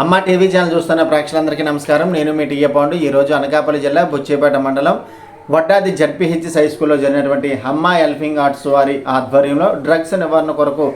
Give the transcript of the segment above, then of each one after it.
అమ్మ TV channel చూస్తున్న ప్రేక్షకులందరికీ నమస్కారం. నేను మీ టీఏ పాండు. ఈరోజు అనకాపల్లి జిల్లా బుచ్చేపేట మండలం వడ్డాది జడ్పీహెచ్ హై స్కూల్లో జరిగినటువంటి అమ్మ ఎల్ఫింగ్ ఆర్ట్స్ వారి ఆధ్వర్యంలో డ్రగ్స్ నివారణ కొరకు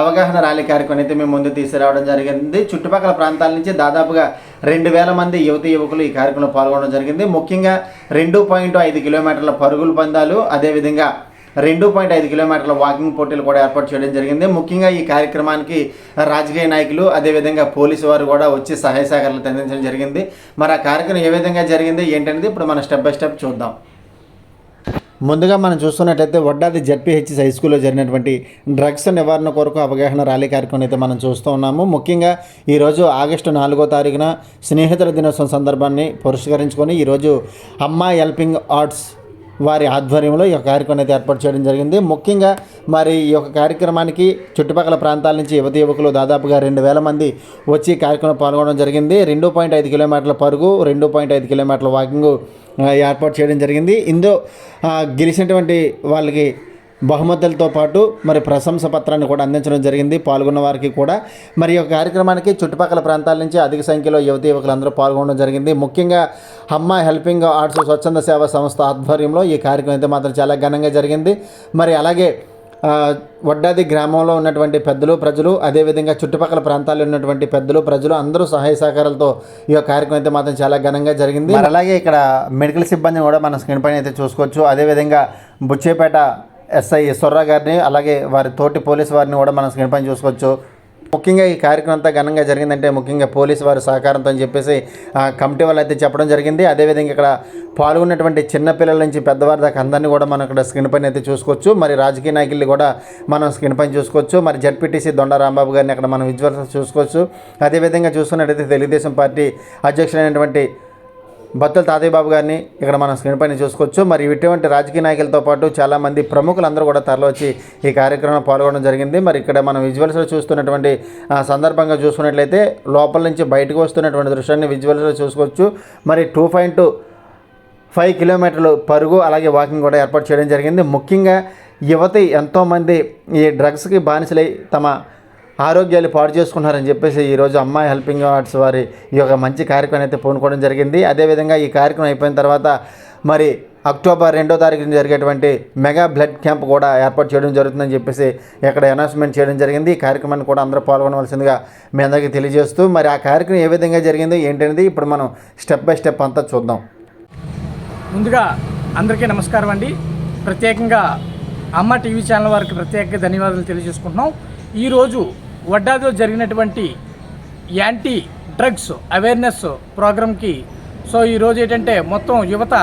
అవగాహన ర్యాలీ కార్యక్రమం అయితే మేము ముందు తీసుకురావడం జరిగింది. చుట్టుపక్కల ప్రాంతాల నుంచి దాదాపుగా రెండు వేల మంది యువతి యువకులు ఈ కార్యక్రమంలో పాల్గొనడం జరిగింది. ముఖ్యంగా రెండు పాయింట్ ఐదు కిలోమీటర్ల పరుగుల పందాలు అదేవిధంగా రెండు పాయింట్ ఐదు కిలోమీటర్ల వాకింగ్ పోటీలు కూడా ఏర్పాటు చేయడం జరిగింది. ముఖ్యంగా ఈ కార్యక్రమానికి రాజకీయ నాయకులు అదేవిధంగా పోలీసు వారు కూడా వచ్చి సహాయ సహకారాలు అందించడం జరిగింది. మరి ఆ కార్యక్రమం ఏ విధంగా జరిగింది ఏంటనేది ఇప్పుడు మనం స్టెప్ బై స్టెప్ చూద్దాం. ముందుగా మనం చూస్తున్నట్లయితే వడ్డాది జడ్పీహెచ్ఎస్ హై స్కూల్లో జరిగినటువంటి డ్రగ్స్ నివారణ కొరకు అవగాహన ర్యాలీ కార్యక్రమం అయితే మనం చూస్తూ ఉన్నాము. ముఖ్యంగా ఈరోజు ఆగస్టు నాలుగో తారీఖున స్నేహితుల దినోత్సవం సందర్భాన్ని పురస్కరించుకొని ఈరోజు అమ్మాయి హెల్పింగ్ ఆర్ట్స్ వారి ఆధ్వర్యంలో ఈ యొక్క కార్యక్రమం అయితే ఏర్పాటు చేయడం జరిగింది. ముఖ్యంగా మరి ఈ యొక్క కార్యక్రమానికి చుట్టుపక్కల ప్రాంతాల నుంచి యువతి యువకులు దాదాపుగా రెండు వేల మంది వచ్చి కార్యక్రమం కార్యక్రమంలో పాల్గొనడం జరిగింది. రెండు పాయింట్ ఐదు కిలోమీటర్ల పరుగు రెండు పాయింట్ ఐదు కిలోమీటర్ల వాకింగ్ ఏర్పాటు చేయడం జరిగింది. ఇందులో గెలిచినటువంటి వాళ్ళకి బహుమతులతో పాటు మరి ప్రశంస పత్రాన్ని కూడా అందించడం జరిగింది. పాల్గొన్న వారికి కూడా మరి ఈ యొక్క కార్యక్రమానికి చుట్టుపక్కల ప్రాంతాల నుంచి అధిక సంఖ్యలో యువతి యువకులందరూ పాల్గొనడం జరిగింది. ముఖ్యంగా అమ్మ హెల్పింగ్ ఆర్ట్స్ స్వచ్ఛంద సేవా సంస్థ ఆధ్వర్యంలో ఈ కార్యక్రమం అయితే మాత్రం చాలా ఘనంగా జరిగింది. మరి అలాగే వడ్డాది గ్రామంలో ఉన్నటువంటి పెద్దలు ప్రజలు అదేవిధంగా చుట్టుపక్కల ప్రాంతాల్లో ఉన్నటువంటి పెద్దలు ప్రజలు అందరూ సహాయ సహకారాలతో ఈ యొక్క కార్యక్రమం అయితే మాత్రం చాలా ఘనంగా జరిగింది. మరి అలాగే ఇక్కడ మెడికల్ సిబ్బందిని కూడా మన స్క్రీన్ పైన అయితే చూసుకోవచ్చు. అదేవిధంగా బుచ్చేపేట ఎస్ఐ సొర్రా గారిని అలాగే వారి తోటి పోలీసు వారిని కూడా మనం స్క్రీన్ పైన చూసుకోవచ్చు. ముఖ్యంగా ఈ కార్యక్రమం అంతా ఘనంగా జరిగిందంటే ముఖ్యంగా పోలీసు వారి సహకారంతో అని చెప్పేసి కమిటీ వాళ్ళు అయితే చెప్పడం జరిగింది. అదేవిధంగా ఇక్కడ పాల్గొన్నటువంటి చిన్నపిల్లల నుంచి పెద్దవారి దాకా అందరినీ కూడా మనం ఇక్కడ స్క్రీన్ పైన అయితే చూసుకోవచ్చు. మరి రాజకీయ నాయకుల్ని కూడా మనం స్క్రీన్ పైన చూసుకోవచ్చు. మరి జడ్పీటీసీ దొండ రాంబాబు గారిని అక్కడ మనం విజువల్స్ చూసుకోవచ్చు. అదేవిధంగా చూసుకున్నట్టయితే తెలుగుదేశం పార్టీ అధ్యక్షుడైనటువంటి బత్తుల తాతయ్య బాబు గారిని ఇక్కడ మనం స్క్రీన్ పైన చూసుకోవచ్చు. మరి ఇటువంటి రాజకీయ నాయకులతో పాటు చాలామంది ప్రముఖులందరూ కూడా తరలివచ్చి ఈ కార్యక్రమంలో పాల్గొనడం జరిగింది. మరి ఇక్కడ మనం విజువల్స్లో చూస్తున్నటువంటి సందర్భంగా చూసుకున్నట్లయితే లోపల నుంచి బయటకు వస్తున్నటువంటి దృశ్యాన్ని విజువల్స్లో చూసుకోవచ్చు. మరి టూ పాయింట్ ఫైవ్ కిలోమీటర్లు పరుగు అలాగే వాకింగ్ కూడా ఏర్పాటు చేయడం జరిగింది. ముఖ్యంగా యువతి ఎంతోమంది ఈ డ్రగ్స్కి బానిసలై తమ ఆరోగ్యాలు పాడు చేసుకున్నారని చెప్పేసి ఈరోజు అమ్మాయి హెల్పింగ్ ఆర్ట్స్ వారి ఈ యొక్క మంచి కార్యక్రమం అయితే పూనుకోవడం జరిగింది. అదేవిధంగా ఈ కార్యక్రమం అయిపోయిన తర్వాత మరి అక్టోబర్ రెండో తారీఖున జరిగేటువంటి మెగా బ్లడ్ క్యాంప్ కూడా ఏర్పాటు చేయడం జరుగుతుందని చెప్పేసి ఇక్కడ అనౌన్స్మెంట్ చేయడం జరిగింది. ఈ కార్యక్రమాన్ని కూడా అందరూ పాల్గొనవలసిందిగా మీ అందరికీ తెలియజేస్తూ మరి ఆ కార్యక్రమం ఏ విధంగా జరిగిందో ఏంటనేది ఇప్పుడు మనం స్టెప్ బై స్టెప్ అంతా చూద్దాం. ముందుగా అందరికీ నమస్కారం అండి. ప్రత్యేకంగా అమ్మ టీవీ ఛానల్ వారికి ప్రత్యేకంగా ధన్యవాదాలు తెలియజేసుకుంటున్నాం. ఈరోజు వడ్డాదిలో జరిగినటువంటి యాంటీ డ్రగ్స్ అవేర్నెస్ ప్రోగ్రామ్కి సో ఈరోజు ఏంటంటే మొత్తం యువత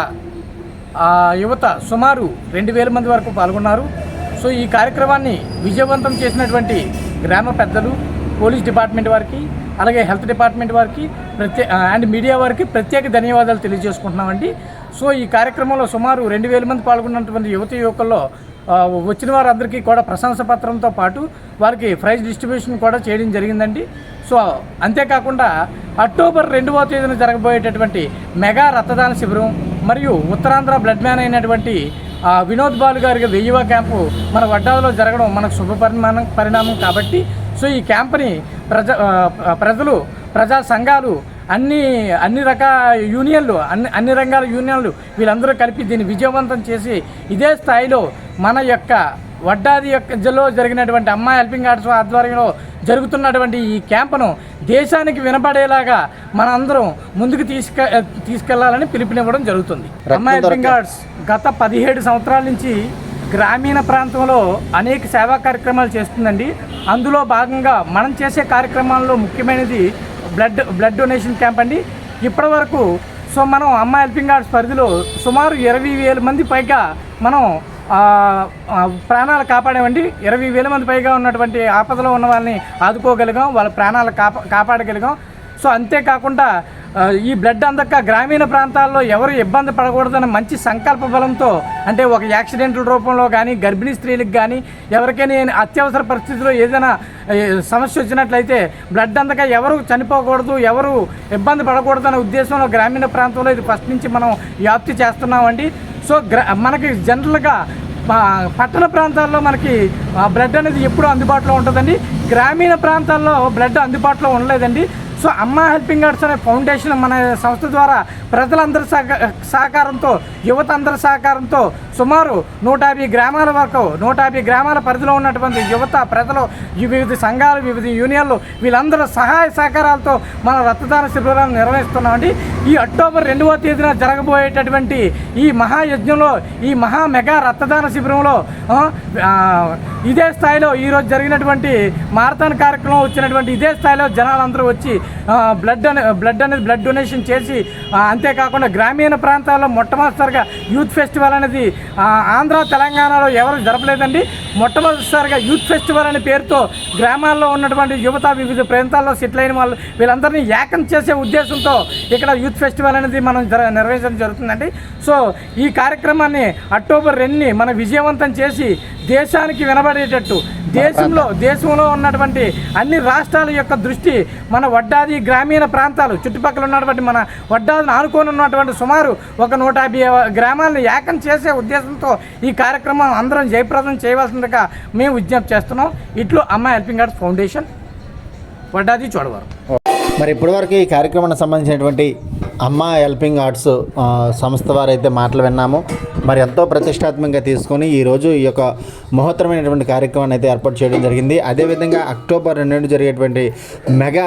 యువత సుమారు రెండు వేల మంది వరకు పాల్గొన్నారు. సో ఈ కార్యక్రమాన్ని విజయవంతం చేసినటువంటి గ్రామ పెద్దలు పోలీస్ డిపార్ట్మెంట్ వారికి అలాగే హెల్త్ డిపార్ట్మెంట్ వారికి ప్రత్యే అండ్ మీడియా వారికి ప్రత్యేక ధన్యవాదాలు తెలియజేసుకుంటున్నామండి. సో ఈ కార్యక్రమంలో సుమారు రెండు వేల మంది పాల్గొన్నటువంటి యువత యువకుల్లో వచ్చిన వారందరికీ కూడా ప్రశంస పత్రంతో పాటు వారికి ప్రైజ్ డిస్ట్రిబ్యూషన్ కూడా చేయడం జరిగిందండి. సో అంతేకాకుండా అక్టోబర్ రెండవ తేదీన జరగబోయేటటువంటి మెగా రక్తదాన శిబిరం మరియు ఉత్తరాంధ్ర బ్లడ్ మ్యాన్ అయినటువంటి వినోద్ బాలు గారికి వెయ్యివ క్యాంపు మన వడ్డాలో జరగడం మనకు శుభ పరిమాణం పరిణామం కాబట్టి సో ఈ క్యాంప్ని ప్రజ ప్రజలు ప్రజా సంఘాలు అన్ని అన్ని రకాల యూనియన్లు అన్ని అన్ని రంగాల యూనియన్లు వీళ్ళందరూ కలిపి దీన్ని విజయవంతం చేసి ఇదే స్థాయిలో మన యొక్క వడ్డాది యొక్క జిల్లాలో జరిగినటువంటి అమ్మాయి హెల్పింగ్ ఆర్ట్స్ ఆధ్వర్యంలో జరుగుతున్నటువంటి ఈ క్యాంపును దేశానికి వినపడేలాగా మనందరం ముందుకు తీసుక తీసుకెళ్ళాలని పిలుపునివ్వడం జరుగుతుంది. అమ్మాయి హెల్పింగ్ ఆర్ట్స్ గత పదిహేడు సంవత్సరాల నుంచి గ్రామీణ ప్రాంతంలో అనేక సేవా కార్యక్రమాలు చేస్తుందండి. అందులో భాగంగా మనం చేసే కార్యక్రమాల్లో ముఖ్యమైనది బ్లడ్ బ్లడ్ డొనేషన్ క్యాంప్ అండి. ఇప్పటి వరకు సో మనం అమ్మ హెల్పింగ్ ఆర్ట్స్ పరిధిలో సుమారు ఇరవై వేల మంది పైగా మనం ప్రాణాలు కాపాడామండి ఇరవై వేల మంది పైగా ఉన్నటువంటి ఆపదలో ఉన్న వాళ్ళని ఆదుకోగలిగాం వాళ్ళ ప్రాణాలు కాపా కాపాడగలిగాం. సో అంతేకాకుండా ఈ బ్లడ్ అందక గ్రామీణ ప్రాంతాల్లో ఎవరు ఇబ్బంది పడకూడదన్న మంచి సంకల్ప బలంతో అంటే ఒక యాక్సిడెంట్ల రూపంలో కానీ గర్భిణీ స్త్రీలకు కానీ ఎవరికైనా అత్యవసర పరిస్థితిలో ఏదైనా సమస్య వచ్చినట్లయితే బ్లడ్ అందక ఎవరు చనిపోకూడదు ఎవరు ఇబ్బంది పడకూడదన్న ఉద్దేశంలో గ్రామీణ ప్రాంతంలో ఇది ఫస్ట్ నుంచి మనం వ్యాప్తి చేస్తున్నామండి. సో గ్ర మనకి జనరల్గా పట్టణ ప్రాంతాల్లో మనకి ఆ బ్లడ్ అనేది ఎప్పుడూ అందుబాటులో ఉంటుందండి. గ్రామీణ ప్రాంతాల్లో బ్లడ్ అందుబాటులో ఉండలేదండి. సో అమ్మ హెల్పింగ్ ఆర్ట్స్ అనే ఫౌండేషన్ మన సంస్థ ద్వారా ప్రజలందరి సహక- సహకారంతో యువత అందరి సహకారంతో సుమారు నూట యాభై గ్రామాల వరకు నూట యాభై గ్రామాల పరిధిలో ఉన్నటువంటి యువత ప్రజలు వివిధ సంఘాలు వివిధ యూనియన్లు వీళ్ళందరూ సహాయ సహకారాలతో మన రక్తదాన శిబిరాలను నిర్వహిస్తున్నామండి. ఈ అక్టోబర్ రెండవ తేదీన జరగబోయేటటువంటి ఈ మహాయజ్ఞంలో ఈ మహా మెగా రక్తదాన శిబిరంలో ఇదే స్థాయిలో ఈరోజు జరిగినటువంటి మారథాన్ కార్యక్రమం వచ్చినటువంటి ఇదే స్థాయిలో జనాలందరూ వచ్చి బ్లడ్ అనే బ్లడ్ అనేది బ్లడ్ డొనేషన్ చేసి అంతేకాకుండా గ్రామీణ ప్రాంతాల్లో మొట్టమొదటిసారిగా యూత్ ఫెస్టివల్ అనేది ఆంధ్ర తెలంగాణలో ఎవరు జరపలేదండి. మొట్టమొదటిసారిగా యూత్ ఫెస్టివల్ అనే పేరుతో గ్రామాల్లో ఉన్నటువంటి యువత వివిధ ప్రాంతాల్లో సెటిల్ అయిన వాళ్ళు వీళ్ళందరినీ ఏకం చేసే ఉద్దేశంతో ఇక్కడ యూత్ ఫెస్టివల్ అనేది మనం జర నిర్వహించడం జరుగుతుందండి. సో ఈ కార్యక్రమాన్ని అక్టోబర్ రెండుని మనం విజయవంతం చేసి దేశానికి వినబడేటట్టు దేశంలో దేశంలో ఉన్నటువంటి అన్ని రాష్ట్రాల యొక్క దృష్టి మన వడ్డాది గ్రామీణ ప్రాంతాలు చుట్టుపక్కల ఉన్నటువంటి మన వడ్డాదిని ఆనుకొని ఉన్నటువంటి సుమారు ఒక నూట యాభై గ్రామాలను ఏకం చేసే ఉద్దేశంతో ఈ కార్యక్రమం అందరం జయప్రదం చేయవలసిందిగా మేము విజ్ఞప్తి చేస్తున్నాం. ఇట్లు Amma helping arts foundation Vaddadi చూడవారు. మరి ఇప్పటివరకు ఈ కార్యక్రమానికి సంబంధించినటువంటి అమ్మ హెల్పింగ్ ఆర్ట్స్ సంస్థ సంస్థ వారైతే మాటలు విన్నాము. మరి ఎంతో ప్రతిష్టాత్మకంగా తీసుకొని ఈరోజు ఈ యొక్క మహోత్తరమైనటువంటి కార్యక్రమాన్ని అయితే ఏర్పాటు చేయడం జరిగింది. అదేవిధంగా అక్టోబర్ రెండు జరిగేటువంటి మెగా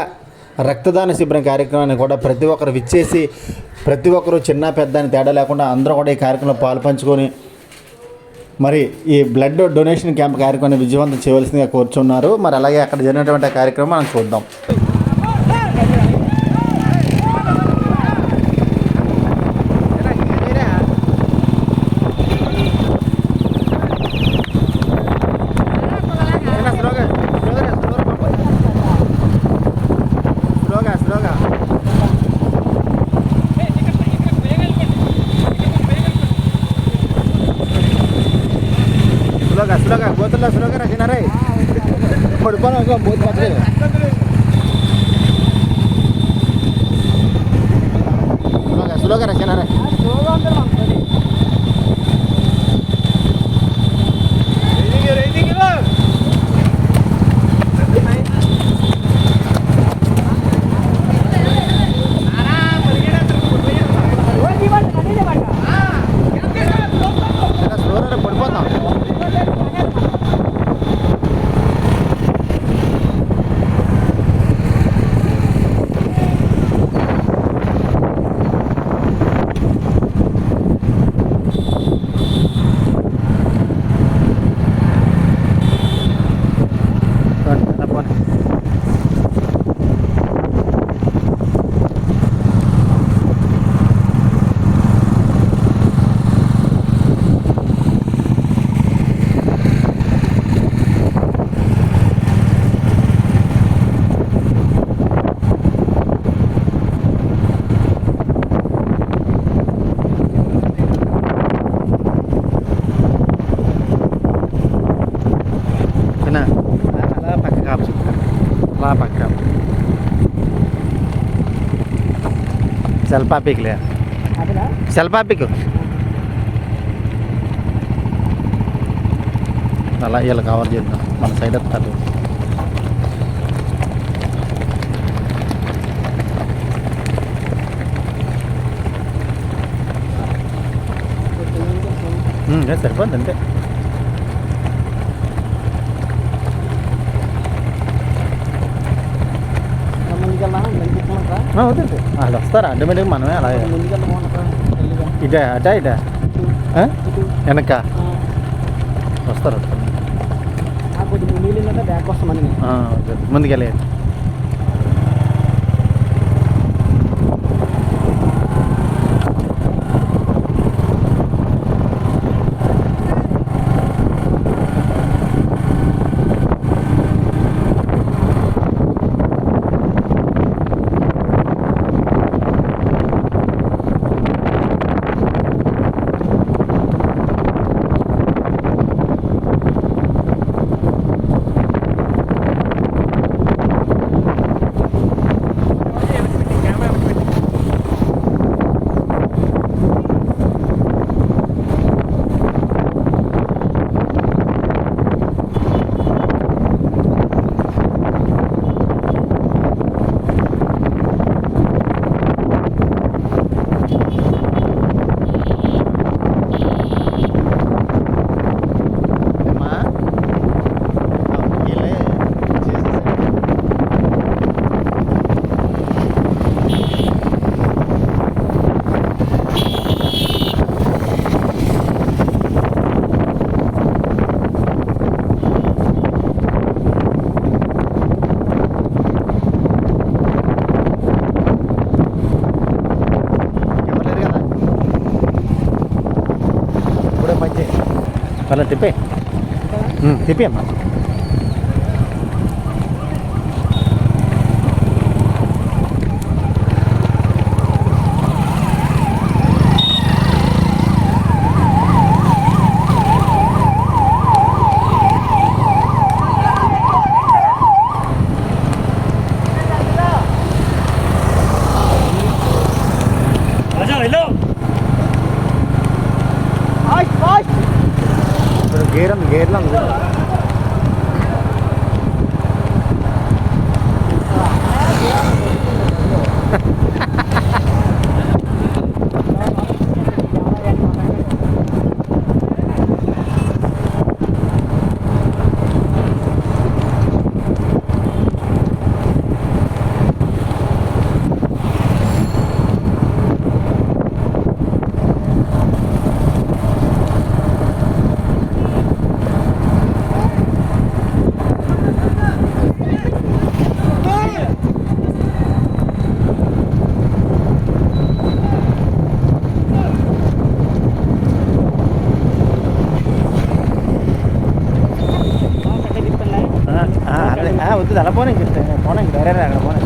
రక్తదాన శిబిరం కార్యక్రమాన్ని కూడా ప్రతి ఒక్కరు విచ్చేసి ప్రతి ఒక్కరు చిన్న పెద్ద అని తేడా లేకుండా అందరూ కూడా ఈ కార్యక్రమంలో పాలు పంచుకొని మరి ఈ బ్లడ్ డొనేషన్ క్యాంప్ కార్యక్రమాన్ని విజయవంతం చేయవలసిందిగా కోరుచున్నారు. మరి అలాగే అక్కడ జరిగినటువంటి కార్యక్రమం మనం చూద్దాం. घासला का? गोत लसला का राखणार आहे? फडपण का बोत मात्र घासला का राखणार आहे? అలా పక్క కాపు అలా పక్క కాపు సెల్ఫా పీక్లే సెల్ఫా పీక్ అలా ఇలా కవర్ చేద్దాం మన సైడ్ వస్తారు సరిపోద్ది అంతే అవుతుంది వాళ్ళు వస్తారు? ఆటోమేటిక్ మనమే అలాగే. ఇటే అటా ఇటా? వెనక. వస్తారు. వస్తారు. Karena tipe. Hmm, tipe mah. చాలా తిప్పే అదే, ఆ, వద్దు అలా పోనీ ఇంక పోనీ ఇంక వేరే అక్కడ పోనీ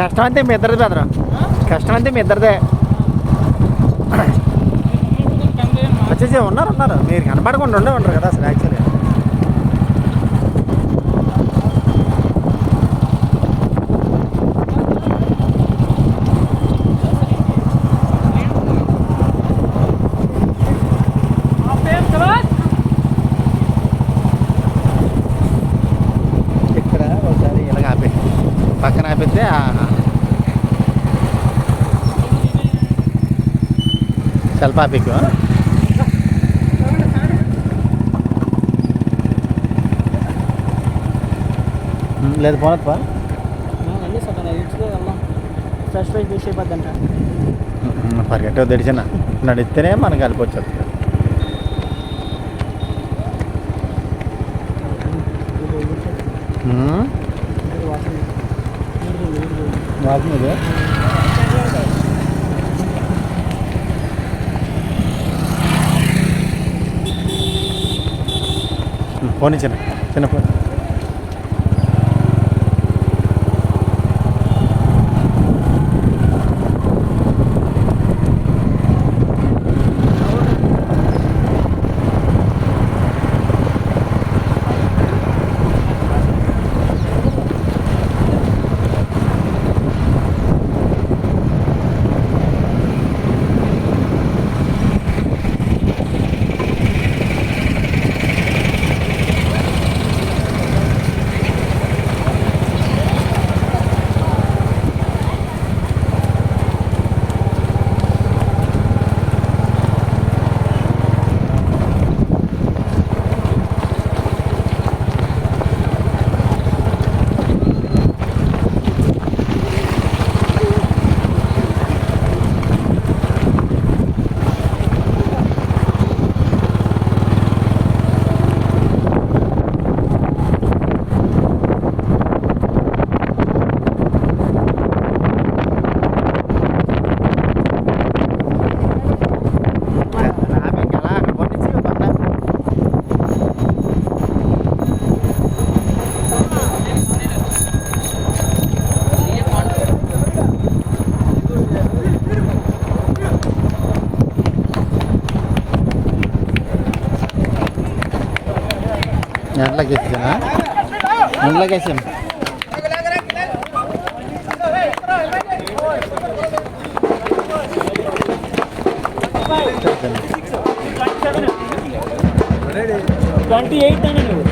కష్టం అంతే మీ ఇద్దరిది బెదరు కష్టం అంతే మీ ఇద్దరిదే. వచ్చేసి ఉన్నారు ఉన్నారు మీరు కనపడకుండా ఉండే ఉండరు కదా అసలు యాక్చువల్లీ ఇక్కడ ఒకసారి ఇలాగ ఆపే. పక్కన ఆపితే సెల్ఫ్ లేదు పోనది పా. అన్నీ సగం ఇచ్చుకో వెళ్దాం ఫ్రెష్ ఫ్రెష్ ఫిష్ అయిపోద్దంట. పరిగెట్ట తెడిచిన నడిస్తేనే మనకు కలిపి వచ్చేది. వాకింగ్ పోనీ చిన్న చిన్న ఫోన్. ఎండ్లకి వేసానా ఎండ్లకి వేసాను ట్వంటీ ఎయిట్ అని నువ్వు.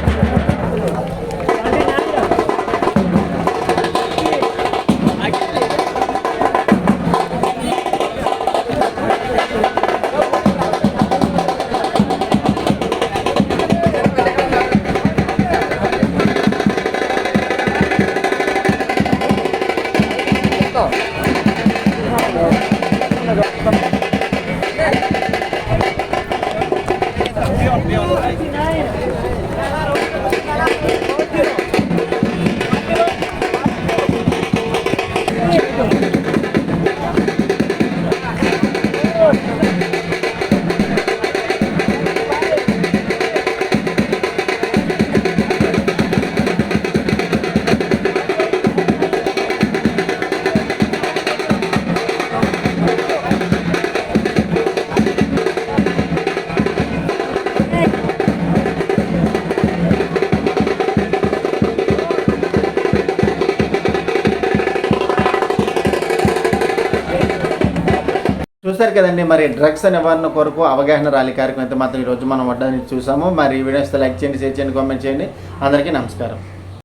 చూస్తారు కదండి మరి డ్రగ్స్ నివారణ కొరకు అవగాహన ర్యాలీ కార్యక్రమం అయితే మాత్రం ఈరోజు మనం వడ్డానికి చూసాము. మరి ఈ వీడియోస్ లైక్ చేయండి షేర్ చేయండి కామెంట్ చేయండి. అందరికీ నమస్కారం.